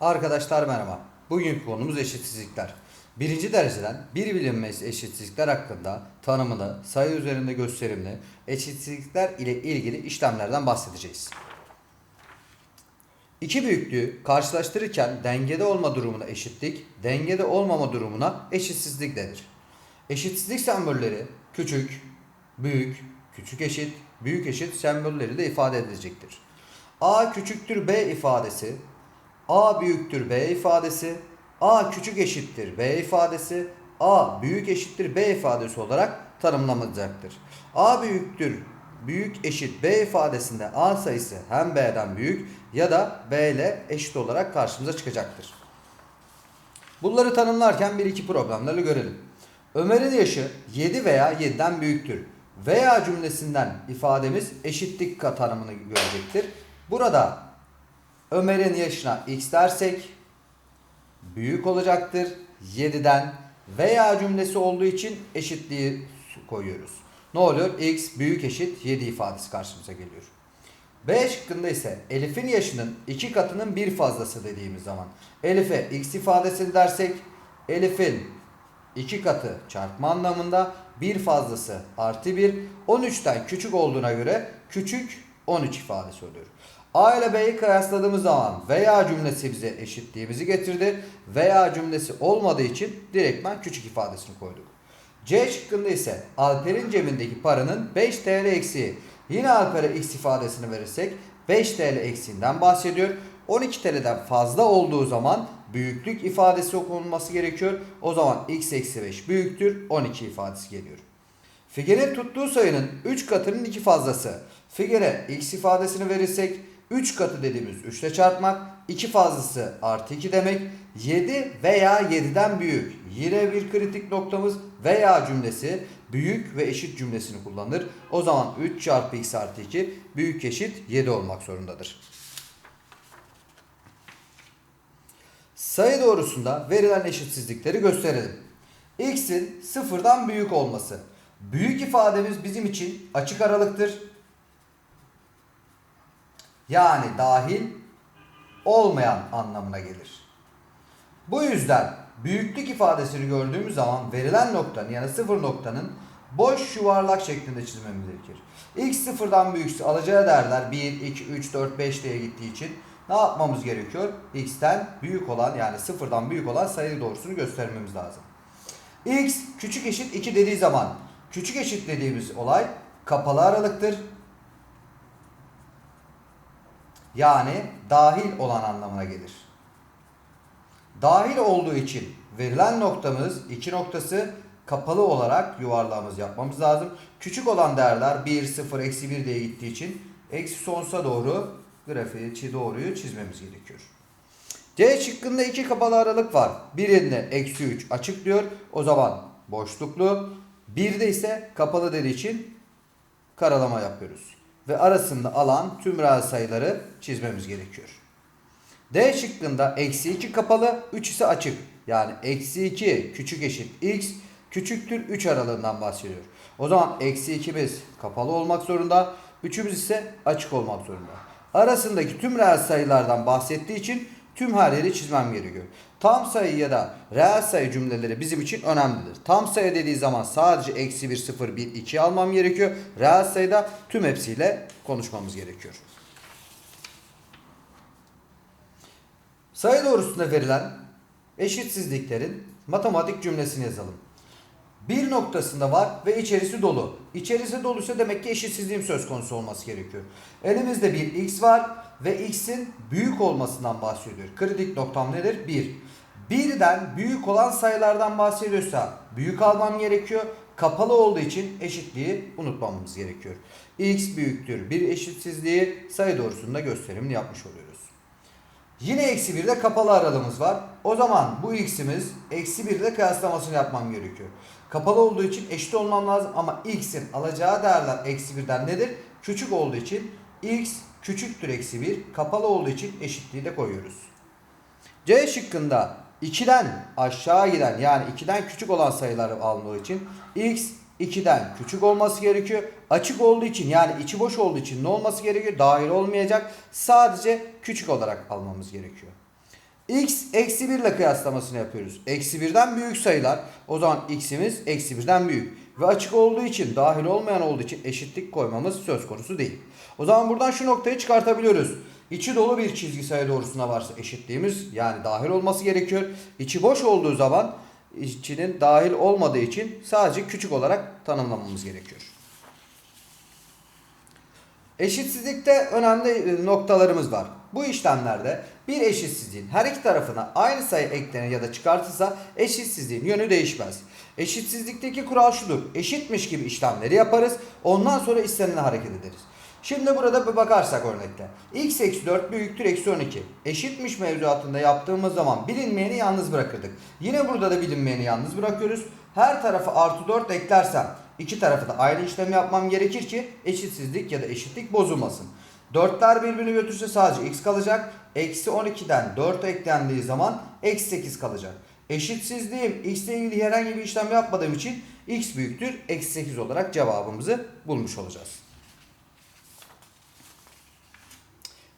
Arkadaşlar merhaba. Bugünkü konumuz eşitsizlikler. Birinci dereceden bir bilinmez eşitsizlikler hakkında tanımını, sayı üzerinde gösterimli eşitsizlikler ile ilgili işlemlerden bahsedeceğiz. İki büyüklüğü karşılaştırırken dengede olma durumuna eşitlik, dengede olmama durumuna eşitsizlik denir. Eşitsizlik sembolleri küçük, büyük, küçük eşit, büyük eşit sembolleri de ifade edilecektir. A küçüktür B ifadesi, A büyüktür B ifadesi, A küçük eşittir B ifadesi, A büyük eşittir B ifadesi olarak tanımlanacaktır. A büyüktür büyük eşit B ifadesinde A sayısı hem B'den büyük ya da B ile eşit olarak karşımıza çıkacaktır. Bunları tanımlarken bir iki problemleri görelim. Ömer'in yaşı 7 veya 7'den büyüktür. Veya cümlesinden ifademiz eşitlik tanımını görecektir. Burada Ömer'in yaşına x dersek büyük olacaktır 7'den veya cümlesi olduğu için eşitliği koyuyoruz. Ne oluyor? x büyük eşit 7 ifadesi karşımıza geliyor. B şıkkında ise Elif'in yaşının iki katının bir fazlası dediğimiz zaman Elif'e x ifadesi dersek Elif'in iki katı çarpma anlamında bir fazlası artı 1 13'ten küçük olduğuna göre küçük 13 ifadesi oluyor. A ile B'yi kıyasladığımız zaman veya cümlesi bize eşitliğimizi getirdi. Veya cümlesi olmadığı için direktmen küçük ifadesini koyduk. C şıkkında ise Alper'in cebindeki paranın 5 TL eksiği. Yine Alper'e x ifadesini verirsek 5 TL eksiğinden bahsediyor. 12 TL'den fazla olduğu zaman büyüklük ifadesi okunması gerekiyor. O zaman x eksi 5 büyüktür 12 ifadesi geliyor. Figenin tuttuğu sayının 3 katının 2 fazlası. Figere x ifadesini verirsek 3 katı dediğimiz 3 ile çarpmak 2 fazlası artı 2 demek 7 veya 7'den büyük. Yine bir kritik noktamız veya cümlesi büyük ve eşit cümlesini kullanır. O zaman 3 çarpı x artı 2 büyük eşit 7 olmak zorundadır. Sayı doğrusunda verilen eşitsizlikleri gösterelim. x'in sıfırdan büyük olması. Büyük ifademiz bizim için açık aralıktır. Yani dahil olmayan anlamına gelir. Bu yüzden büyüklük ifadesini gördüğümüz zaman verilen noktanın yani sıfır noktanın boş yuvarlak şeklinde çizmemiz gerekir. X sıfırdan büyükse alacağı değerler 1, 2, 3, 4, 5 diye gittiği için ne yapmamız gerekiyor? X'ten büyük olan yani sıfırdan büyük olan sayı doğrusunu göstermemiz lazım. X küçük eşit 2 dediği zaman küçük eşit dediğimiz olay kapalı aralıktır. Yani dahil olan anlamına gelir. Dahil olduğu için verilen noktamız iki noktası kapalı olarak yuvarlağımız yapmamız lazım. Küçük olan değerler 1, 0, eksi 1 diye gittiği için eksi sonsuza doğru grafiği doğruyu çizmemiz gerekiyor. C şıkkında iki kapalı aralık var. Birinde eksi 3 açık diyor. O zaman boşluklu. Bir de ise kapalı dediği için karalama yapıyoruz. Ve arasında alan tüm reel sayıları çizmemiz gerekiyor. D şıkkında eksi 2 kapalı 3 ise açık. Yani eksi 2 küçük eşit x küçüktür 3 aralığından bahsediyor. O zaman eksi 2'miz kapalı olmak zorunda. 3'ümüz ise açık olmak zorunda. Arasındaki tüm reel sayılardan bahsettiği için tüm her çizmem gerekiyor. Tam sayı ya da reel sayı cümleleri bizim için önemlidir. Tam sayı dediği zaman sadece eksi 1, 0, 1, 2 almam gerekiyor. Reel sayıda tüm hepsiyle konuşmamız gerekiyor. Sayı doğrusunda verilen eşitsizliklerin matematik cümlesini yazalım. Bir noktasında var ve içerisi dolu. İçerisi doluysa demek ki eşitsizliğim söz konusu olması gerekiyor. Elimizde bir x var ve x'in büyük olmasından bahsediyor. Kritik noktam nedir? 1. Birden büyük olan sayılardan bahsediyorsa büyük almam gerekiyor. Kapalı olduğu için eşitliği unutmamamız gerekiyor. x büyüktür bir eşitsizliği sayı doğrusunda gösterimini yapmış oluyoruz. Yine eksi 1'de kapalı aralığımız var. O zaman bu x'imiz eksi 1'de kıyaslamasını yapmam gerekiyor. Kapalı olduğu için eşit olmam lazım ama x'in alacağı değerler eksi 1'den nedir? Küçük olduğu için x küçüktür eksi 1. Kapalı olduğu için eşitliği de koyuyoruz. C şıkkında 2'den aşağı giden yani 2'den küçük olan sayılar alındığı için x 2'den küçük olması gerekiyor. Açık olduğu için yani içi boş olduğu için ne olması gerekiyor? Dahil olmayacak. Sadece küçük olarak almamız gerekiyor. X eksi 1 ile kıyaslamasını yapıyoruz. Eksi 1'den büyük sayılar. O zaman x'imiz eksi 1'den büyük. Ve açık olduğu için dahil olmayan olduğu için eşitlik koymamız söz konusu değil. O zaman buradan şu noktayı çıkartabiliyoruz. İçi dolu bir çizgi sayı doğrusuna varsa eşitliğimiz yani dahil olması gerekiyor. İçi boş olduğu zaman içinin dahil olmadığı için sadece küçük olarak tanımlamamız gerekiyor. Eşitsizlikte önemli e, noktalarımız var. Bu işlemlerde bir eşitsizliğin her iki tarafına aynı sayı eklenir ya da çıkartılsa eşitsizliğin yönü değişmez. Eşitsizlikteki kural şudur. Eşitmiş gibi işlemleri yaparız. Ondan sonra istenilen hareket ederiz. Şimdi burada bir bakarsak örnekte. x eksi 4 büyüktür eksi 12. Eşitmiş mevzuatında yaptığımız zaman bilinmeyeni yalnız bırakırdık. Yine burada da bilinmeyeni yalnız bırakıyoruz. Her tarafı artı 4 eklersem iki tarafı da aynı işlemi yapmam gerekir ki eşitsizlik ya da eşitlik bozulmasın. 4'ler birbirini götürse sadece x kalacak. Eksi 12'den 4 eklendiği zaman eksi 8 kalacak. Eşitsizliğim x ile ilgili herhangi bir işlem yapmadığım için x büyüktür eksi 8 olarak cevabımızı bulmuş olacağız.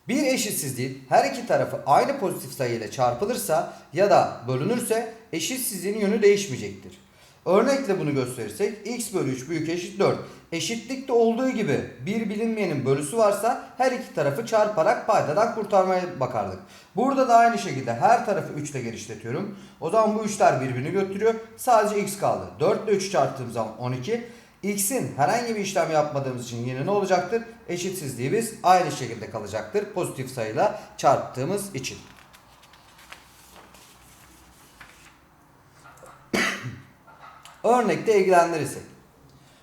Bir eşitsizliğin her iki tarafı aynı pozitif sayı ile çarpılırsa ya da bölünürse eşitsizliğin yönü değişmeyecektir. Örnekle bunu gösterirsek x bölü 3 büyük eşit 4. Eşitlikte olduğu gibi bir bilinmeyenin bölüsü varsa her iki tarafı çarparak paydadan kurtarmaya bakardık. Burada da aynı şekilde her tarafı 3 ile genişletiyorum. O zaman bu 3'ler birbirini götürüyor. Sadece x kaldı. 4 ile 3 çarptığım zaman 12. X'in herhangi bir işlem yapmadığımız için yine ne olacaktır? Eşitsizliğimiz aynı şekilde kalacaktır. Pozitif sayıyla çarptığımız için. Örnekte ilgilendirirsek.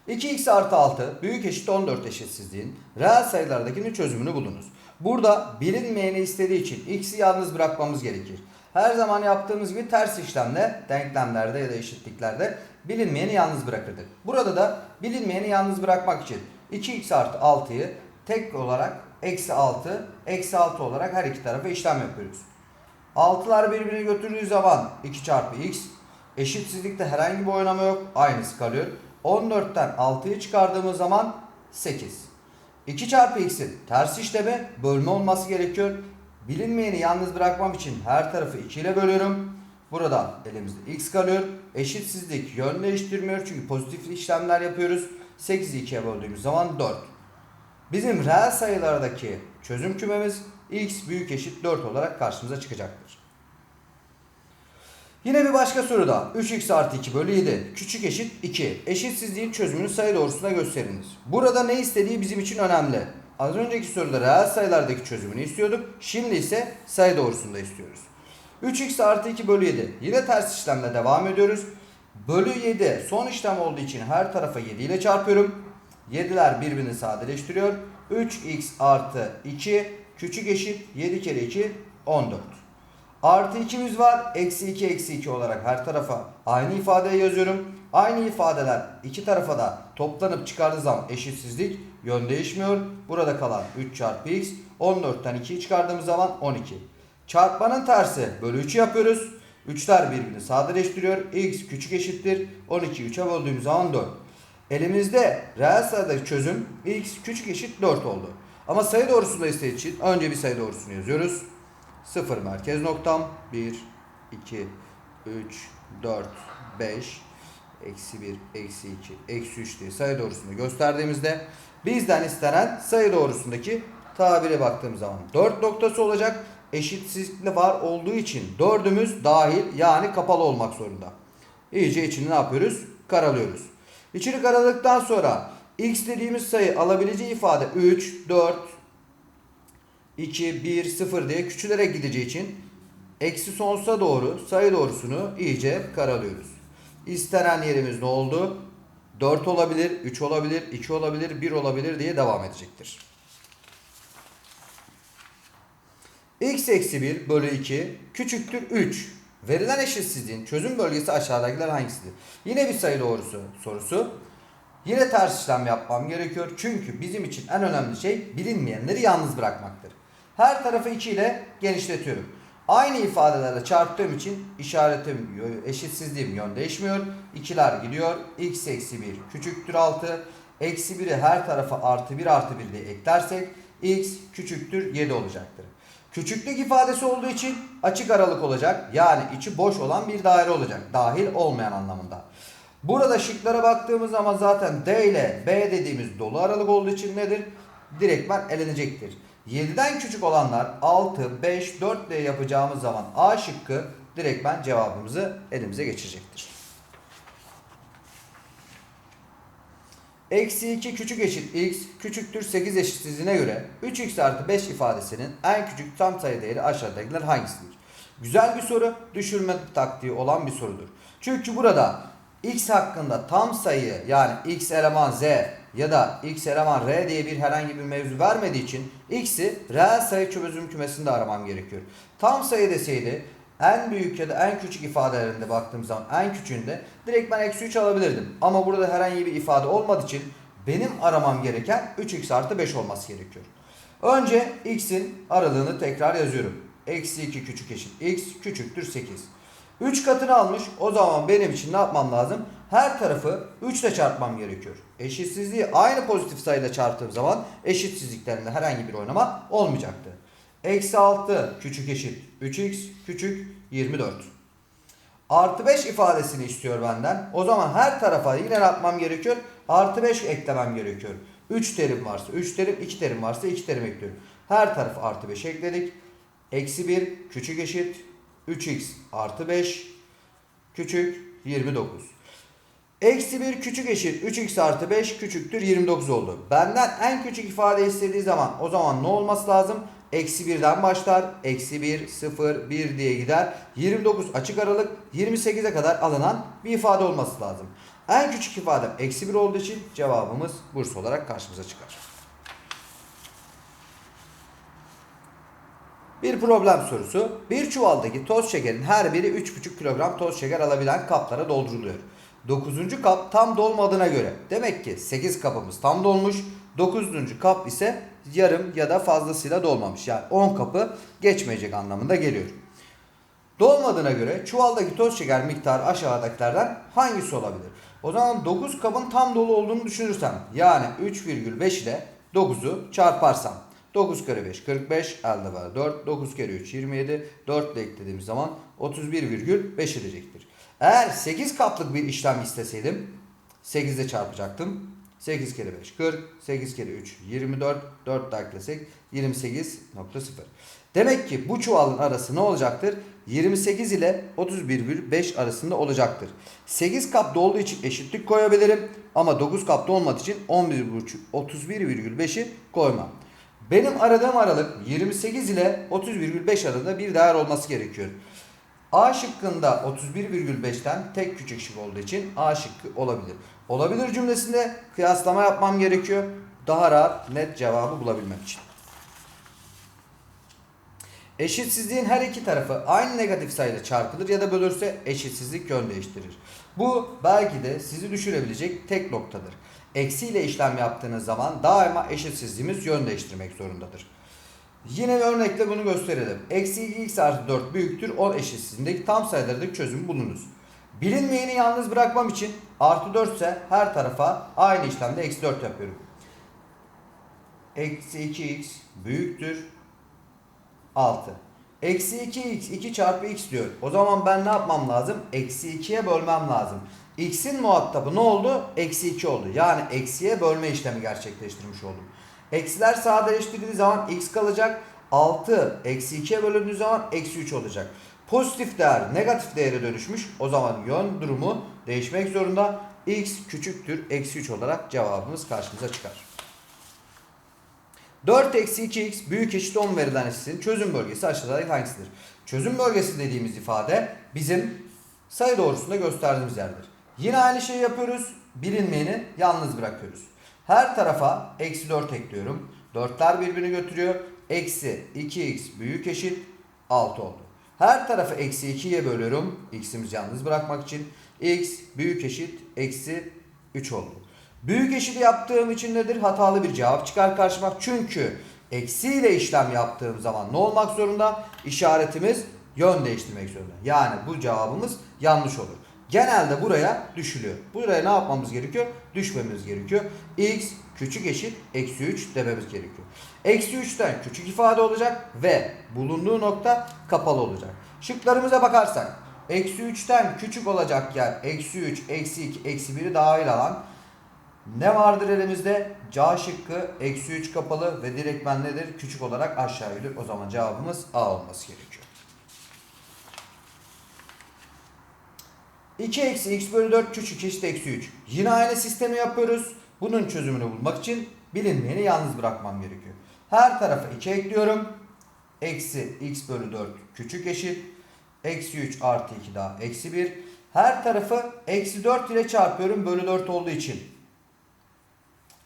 2x artı 6 büyük eşit 14 eşitsizliğin reel sayılardakinin çözümünü bulunuz. Burada bilinmeyeni istediği için x'i yalnız bırakmamız gerekir. Her zaman yaptığımız gibi ters işlemle denklemlerde ya da eşitliklerde bilinmeyeni yalnız bırakırdık. Burada da bilinmeyeni yalnız bırakmak için 2x artı 6'yı tek olarak eksi 6, eksi 6 olarak her iki tarafa işlem yapıyoruz. 6'lar birbirini götürdüğü zaman 2 çarpı x eşitsizlikte herhangi bir oynama yok. Aynısı kalıyor. 14'ten 6'yı çıkardığımız zaman 8. 2 çarpı x'in ters işlemi bölme olması gerekiyor. Bilinmeyeni yalnız bırakmam için her tarafı 2 ile bölüyorum. Burada elimizde x kalıyor. Eşitsizlik yön değiştirmiyor çünkü pozitif işlemler yapıyoruz. 8'i 2'ye böldüğümüz zaman 4. Bizim reel sayılardaki çözüm kümemiz x büyük eşit 4 olarak karşımıza çıkacaktır. Yine bir başka soruda 3x artı 2 bölü 7 küçük eşit 2 eşitsizliğin çözümünü sayı doğrusunda gösteriniz. Burada ne istediği bizim için önemli. Az önceki soruda reel sayılardaki çözümünü istiyorduk. Şimdi ise sayı doğrusunda istiyoruz. 3x artı 2 bölü 7 yine ters işlemle devam ediyoruz. Bölü 7 son işlem olduğu için her tarafa 7 ile çarpıyorum. 7'ler birbirini sadeleştiriyor. 3x artı 2 küçük eşit 7 kere 2 14. Artı 2'miz var. Eksi 2 eksi 2 olarak her tarafa aynı ifadeyi yazıyorum. Aynı ifadeler iki tarafa da toplanıp çıkardığı zaman eşitsizlik yön değişmiyor. Burada kalan 3 çarpı x 14'ten 2'yi çıkardığımız zaman 12. Çarpmanın tersi bölü 3 yapıyoruz. 3'ler birbirini sadeleştiriyor. x küçük eşittir. 12'yi 3'e böldüğümüz zaman 4. Elimizde reel sayıdaki çözüm x küçük eşit 4 oldu. Ama sayı doğrusunda istediği için önce bir sayı doğrusunu yazıyoruz. 0 merkez noktam 1, 2, 3, 4, 5, eksi 1, eksi 2, eksi 3 diye sayı doğrusunu gösterdiğimizde bizden istenen sayı doğrusundaki tabire baktığımız zaman 4 noktası olacak. Eşitsizlikle var olduğu için dördümüz dahil yani kapalı olmak zorunda. İyice içini ne yapıyoruz? Karalıyoruz. İçini karaladıktan sonra x dediğimiz sayı alabileceği ifade 3, 4, 2, 1, 0 diye küçülere gideceği için eksi sonsuza doğru sayı doğrusunu iyice karalıyoruz. İstenen yerimiz ne oldu? 4 olabilir, 3 olabilir, 2 olabilir, 1 olabilir diye devam edecektir. x eksi 1 bölü 2 küçüktür 3. Verilen eşitsizliğin çözüm bölgesi aşağıdakiler hangisidir? Yine bir sayı doğrusu sorusu. Yine ters işlem yapmam gerekiyor. Çünkü bizim için en önemli şey bilinmeyenleri yalnız bırakmaktır. Her tarafı 2 ile genişletiyorum. Aynı ifadelerle çarptığım için işaretim eşitsizliğim yön değişmiyor. 2'ler gidiyor. x eksi 1 küçüktür 6. Eksi 1'i her tarafa artı 1 artı 1 diye eklersek x küçüktür 7 olacaktır. Küçüklük ifadesi olduğu için açık aralık olacak. Yani içi boş olan bir daire olacak. Dahil olmayan anlamında. Burada şıklara baktığımız zaman zaten D ile B dediğimiz dolu aralık olduğu için nedir? Direktmen elenecektir. 7'den küçük olanlar 6, 5, 4 diye yapacağımız zaman A şıkkı direktmen cevabımızı elimize geçirecektir. Eksi 2 küçük eşit x küçüktür 8 eşitsizliğine göre 3x artı 5 ifadesinin en küçük tam sayı değeri aşağıdakiler hangisidir? Güzel bir soru, düşürme taktiği olan bir sorudur. Çünkü burada x hakkında tam sayı yani x eleman z ya da x eleman r diye bir herhangi bir mevzu vermediği için x'i reel sayı çözüm kümesinde aramam gerekiyor. Tam sayı deseydi en büyük ya da en küçük ifadelerinde baktığım zaman en küçüğünde direkt ben eksi 3 alabilirdim. Ama burada herhangi bir ifade olmadığı için benim aramam gereken 3x artı 5 olması gerekiyor. Önce x'in aralığını tekrar yazıyorum. Eksi 2 küçük eşit x küçüktür 8. 3 katını almış o zaman benim için ne yapmam lazım? Her tarafı 3 ile çarpmam gerekiyor. Eşitsizliği aynı pozitif sayıyla çarptığım zaman eşitsizliklerinde herhangi bir oynama olmayacaktı. Eksi 6 küçük eşit 3x küçük 24. Artı 5 ifadesini istiyor benden. O zaman her tarafa yine ne yapmam gerekiyor? Artı 5 eklemem gerekiyor. 3 terim varsa 3 terim, 2 terim varsa 2 terim ekliyorum. Her tarafı artı 5 ekledik. Eksi 1 küçük eşit 3x artı 5 küçük 29. Eksi 1 küçük eşit 3x artı 5 küçüktür 29 oldu. Benden en küçük ifade istediği zaman o zaman ne olması lazım? Eksi 1'den başlar. Eksi 1, 0, 1 diye gider. 29 açık aralık 28'e kadar alınan bir ifade olması lazım. En küçük ifadem eksi 1 olduğu için cevabımız Bursa olarak karşımıza çıkar. Bir problem sorusu. Bir çuvaldaki toz şekerin her biri 3,5 kilogram toz şeker alabilen kaplara dolduruluyor. 9. kap tam dolmadığına göre demek ki 8 kapımız tam dolmuş. 9. kap ise yarım ya da fazlasıyla dolmamış. Yani 10 kapı geçmeyecek anlamında geliyor. Dolmadığına göre çuvaldaki toz şeker miktarı aşağıdakilerden hangisi olabilir? O zaman 9 kabın tam dolu olduğunu düşünürsem yani 3,5 ile 9'u çarparsam 9 kere 5 45 elde var 4 9 kere 3 27 4 ile eklediğimiz zaman 31,5 edecektir. Eğer 8 kaplık bir işlem isteseydim 8 ile çarpacaktım. 8 kere 5 40 8 kere 3 24 4 daha eklesek 28.0. Demek ki bu çuvalın arası ne olacaktır? 28 ile 31,5 arasında olacaktır. 8 kap dolduğu için eşitlik koyabilirim ama 9 kap dolmadığı için 11,5 31,5'i koymam. Benim aradığım aralık 28 ile 30,5 arasında bir değer olması gerekiyor. A şıkkında 31,5'ten tek küçük şık olduğu için A şıkkı olabilir. Olabilir cümlesinde kıyaslama yapmam gerekiyor. Daha rahat net cevabı bulabilmek için. Eşitsizliğin her iki tarafı aynı negatif sayıyla çarpılır ya da bölürse eşitsizlik yön değiştirir. Bu belki de sizi düşürebilecek tek noktadır. Eksiyle işlem yaptığınız zaman daima eşitsizliğimiz yön değiştirmek zorundadır. Yine bir örnekle bunu gösterelim. Eksi 2x artı 4 büyüktür 10 eşitsizliğindeki tam sayılardaki çözümü bulunuz. Bilinmeyeni yalnız bırakmam için artı 4 ise her tarafa aynı işlemde eksi 4 yapıyorum. Eksi 2x büyüktür 6. Eksi 2x 2 çarpı x diyor. O zaman ben ne yapmam lazım? Eksi 2'ye bölmem lazım. X'in muhatabı ne oldu? Eksi 2 oldu. Yani eksiye bölme işlemi gerçekleştirmiş oldum. Eksiler sadeleştirildiği zaman x kalacak. 6 eksi 2'ye bölündüğü zaman eksi 3 olacak. Pozitif değer negatif değere dönüşmüş. O zaman yön durumu değişmek zorunda. x küçüktür eksi 3 olarak cevabımız karşımıza çıkar. 4 eksi 2x büyük eşit 10 verilen eşitliğin çözüm bölgesi aşağıdaki hangisidir? Çözüm bölgesi dediğimiz ifade bizim sayı doğrusunda gösterdiğimiz yerdir. Yine aynı şeyi yapıyoruz. Bilinmeyeni yalnız bırakıyoruz. Her tarafa eksi 4 ekliyorum. 4'ler birbirini götürüyor. Eksi 2x büyük eşit 6 oldu. Her tarafı eksi 2'ye bölüyorum. X'imizi yalnız bırakmak için. X büyük eşit eksi 3 oldu. Büyük eşit yaptığım için nedir? Hatalı bir cevap çıkar karşıma. Çünkü eksiyle işlem yaptığım zaman ne olmak zorunda? İşaretimiz yön değiştirmek zorunda. Yani bu cevabımız yanlış olur. Genelde buraya düşülüyor. Buraya ne yapmamız gerekiyor? Düşmemiz gerekiyor. X küçük eşit eksi 3 dememiz gerekiyor. Eksi 3'ten küçük ifade olacak ve bulunduğu nokta kapalı olacak. Şıklarımıza bakarsak eksi 3'ten küçük olacak yer eksi 3, eksi 2, eksi 1'i dahil alan ne vardır elimizde? C şıkkı eksi 3 kapalı ve direktmen nedir? Küçük olarak aşağı indir. O zaman cevabımız A olması gerekiyor. 2 eksi x bölü 4 küçük eşit eksi 3. Yine aynı sistemi yapıyoruz. Bunun çözümünü bulmak için bilinmeyeni yalnız bırakmam gerekiyor. Her tarafa 2 ekliyorum. Eksi x bölü 4 küçük eşit. Eksi 3 artı 2 daha eksi 1. Her tarafı eksi 4 ile çarpıyorum bölü 4 olduğu için.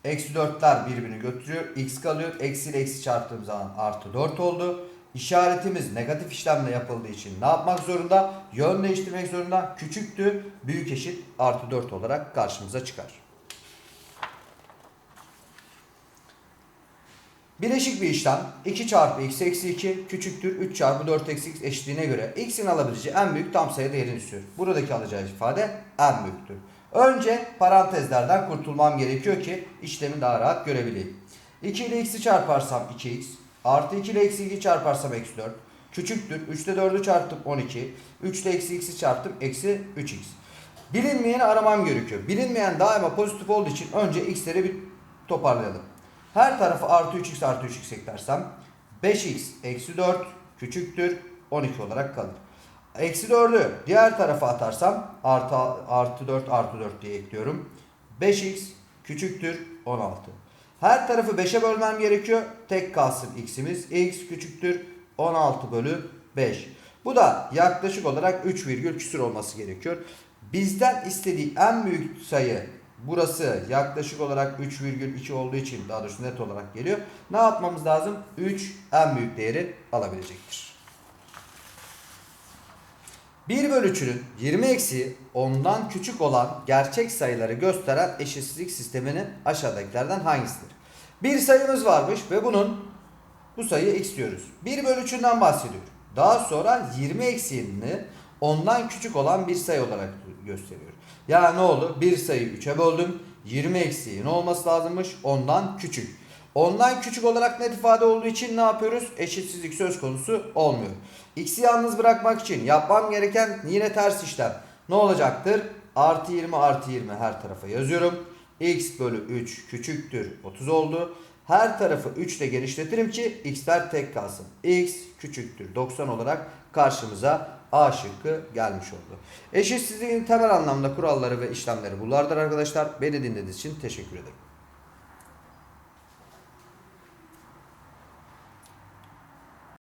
Eksi 4'ler birbirini götürüyor. X kalıyor. Eksi ile eksi çarptığım zaman artı 4 oldu. İşaretimiz negatif işlemle yapıldığı için ne yapmak zorunda? Yön değiştirmek zorunda. Küçüktü. Büyük eşit artı 4 olarak karşımıza çıkar. Bileşik bir işlem 2 çarpı x eksi 2 küçüktür 3 çarpı 4 eksi x eşitliğine göre x'in alabileceği en büyük tam sayı değerini istiyor. Buradaki alacağı ifade en büyüktür. Önce parantezlerden kurtulmam gerekiyor ki işlemi daha rahat görebileyim. 2 ile x'i çarparsam 2x artı 2 ile eksi 2 çarparsam eksi 4 küçüktür 3 ile 4'ü çarptım 12 3 ile eksi x'i çarptım eksi 3x. Bilinmeyeni aramam gerekiyor. Bilinmeyen daima pozitif olduğu için önce x'leri bir toparlayalım. Her tarafı artı 3x artı 3x eklersem 5x eksi 4 küçüktür 12 olarak kalır. Eksi 4'ü diğer tarafa atarsam artı, artı 4 artı 4 diye ekliyorum. 5x küçüktür 16. Her tarafı 5'e bölmem gerekiyor. Tek kalsın x'imiz. x küçüktür 16 bölü 5. Bu da yaklaşık olarak 3 virgül küsür olması gerekiyor. Bizden istediği en büyük sayı burası yaklaşık olarak 3,2 olduğu için daha doğrusu net olarak geliyor. Ne yapmamız lazım? 3 en büyük değeri alabilecektir. 1 bölü 3'ünün 20 eksiği ondan küçük olan gerçek sayıları gösteren eşitsizlik sisteminin aşağıdakilerden hangisidir? Bir sayımız varmış ve bunun bu sayıyı x diyoruz. 1 bölü 3'ünden bahsediyor. Daha sonra 20 eksiğini ondan küçük olan bir sayı olarak gösteriyor. Yani ne oldu? Bir sayıyı 3'e böldüm. 20 eksiği ne olması lazımmış? Ondan küçük. Ondan küçük olarak net ifade olduğu için ne yapıyoruz? Eşitsizlik söz konusu olmuyor. X'i yalnız bırakmak için yapmam gereken yine ters işlem. Ne olacaktır? Artı 20 artı 20 her tarafa yazıyorum. X bölü 3 küçüktür 30 oldu. Her tarafı 3 ile genişletirim ki x'ler tek kalsın. x küçüktür 90 olarak karşımıza A şıkkı gelmiş oldu. Eşitsizliğin temel anlamda kuralları ve işlemleri bunlardır arkadaşlar. Beni dinlediğiniz için teşekkür ederim.